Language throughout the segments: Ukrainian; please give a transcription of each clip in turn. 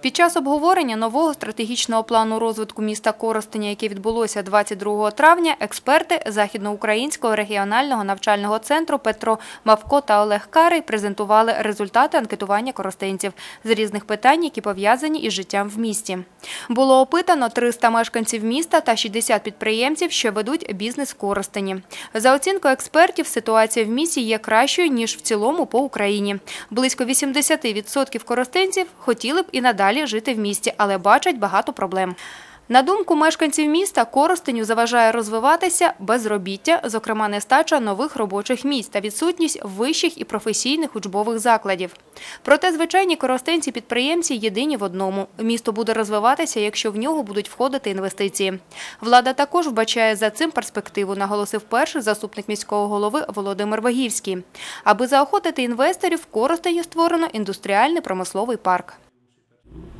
Під час обговорення нового стратегічного плану розвитку міста Коростеня, яке відбулося 22 травня, експерти Західноукраїнського регіонального навчального центру Петро Мавко та Олег Карий презентували результати анкетування коростенців з різних питань, які пов'язані із життям в місті. Було опитано 300 мешканців міста та 60 підприємців, що ведуть бізнес в Коростені. За оцінкою експертів, ситуація в місті є кращою, ніж в цілому по Україні. Близько 80% коростенців хотіли б і надалі жити в місті, але бачать багато проблем. На думку мешканців міста, Коростеню заважає розвиватися безробіття, зокрема нестача нових робочих місць та відсутність вищих і професійних учбових закладів. Проте звичайні коростенці-підприємці єдині в одному. Місто буде розвиватися, якщо в нього будуть входити інвестиції. Влада також вбачає за цим перспективу, наголосив перший заступник міського голови Володимир Вагівський. Аби заохотити інвесторів, в Коростені створено індустріальний промисловий парк.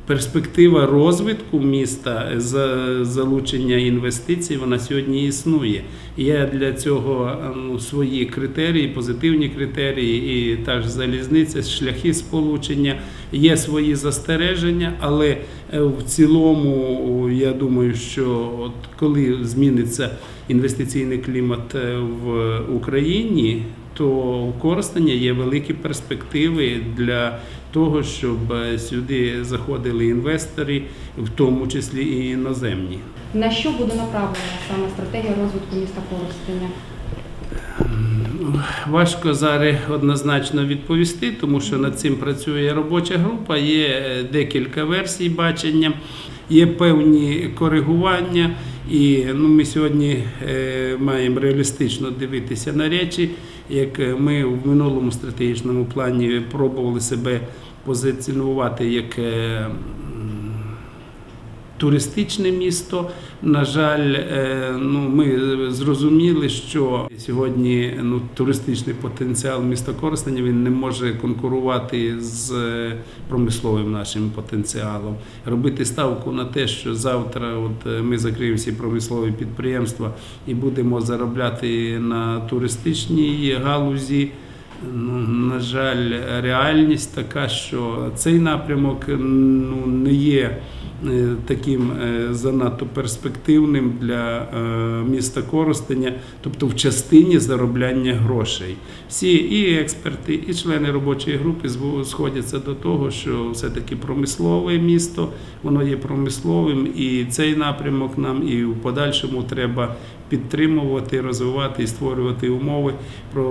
Перспектива розвитку міста за залучення інвестицій вона сьогодні існує. Є для цього ну, свої критерії, позитивні критерії, і та ж залізниця, шляхи сполучення, є свої застереження, але е, в цілому я думаю, що от коли зміниться інвестиційний клімат е, в Україні, то у Коростеня є великі перспективи для того, щоб сюди заходили інвестори, в тому числі і іноземні. На що буде направлена саме стратегія розвитку міста Коростеня? Важко зараз однозначно відповісти, тому що над цим працює робоча група, є декілька версій бачення, є певні коригування, і ну, ми сьогодні е, маємо реалістично дивитися на речі. Як ми в минулому стратегічному плані пробували себе позиціонувати як е, туристичне місто. На жаль, е, ну ми зрозуміли, що сьогодні ну, туристичний потенціал міста Коростеня він не може конкурувати з промисловим нашим потенціалом. Робити ставку на те, що завтра от е, ми закриємо всі промислові підприємства і будемо заробляти на туристичній галузі. Ну, на жаль, реальність така, що цей напрямок ну, не є таким занадто перспективним для міста Коростеня, тобто в частині заробляння грошей. Всі і експерти, і члени робочої групи сходяться до того, що все-таки промислове місто, воно є промисловим, і цей напрямок нам і в подальшому треба підтримувати, розвивати і створювати умови про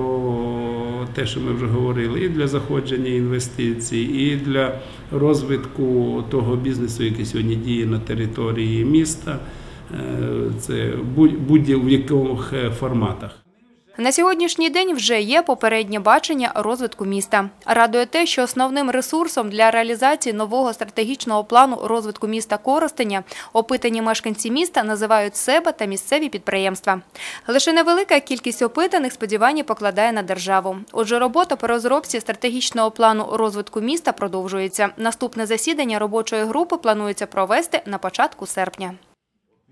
те, що ми вже говорили, і для заходження інвестицій, і для розвитку того бізнесу, який сьогодні діє на території міста. Це будь-в яких форматах. На сьогоднішній день вже є попереднє бачення розвитку міста. Радує те, що основним ресурсом для реалізації нового стратегічного плану розвитку міста Коростеня опитані мешканці міста називають себе та місцеві підприємства. Лише невелика кількість опитаних сподівання покладає на державу. Отже, робота по розробці стратегічного плану розвитку міста продовжується. Наступне засідання робочої групи планується провести на початку серпня.